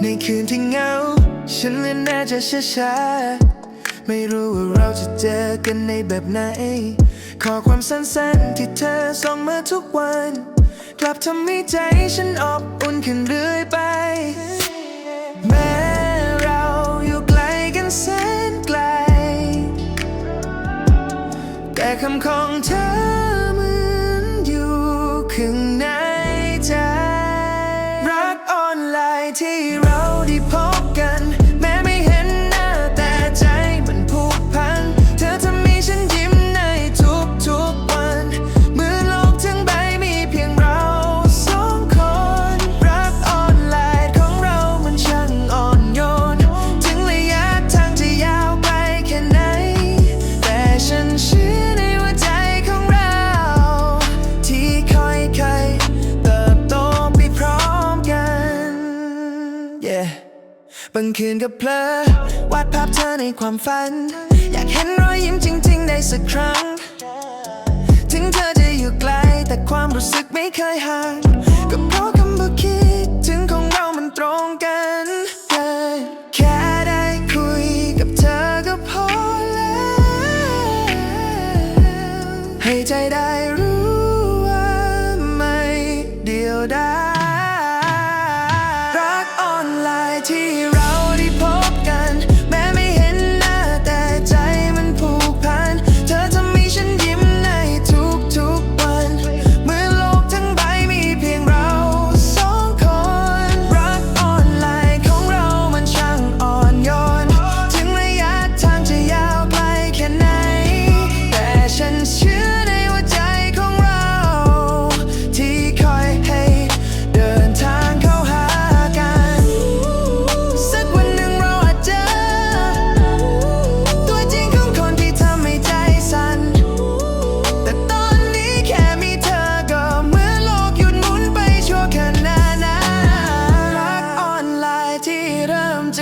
ในคืนที่เงา ฉันและน่าจะช้าๆไม่รู้ว่าเราจะเจอกันในแบบไหน ขอความสั้นๆที่เธอส่งมาทุกวัน กลับทำให้ใจฉันอบอุ่นขึ้นเรื่อยไป yeah บางคืนก็เพลอวาดภาพเธอในความฝัน อยากเห็นรอยยิ้มจริง ๆ ได้สักครั้ง ถึงเธอจะอยู่ไกล แต่ความรู้สึกไม่เคยห่างก็เพราะคำว่าคิดถึงของเรามันตรงกัน แค่ได้คุยกับเธอก็พอแล้ว ให้ใจได้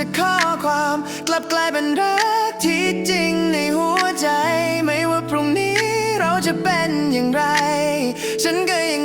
จากข้อความ กลับกลายเป็นรักที่จริงในหัวใจ ไม่ว่าพรุ่งนี้เราจะเป็นอย่างไร ฉันก็ยัง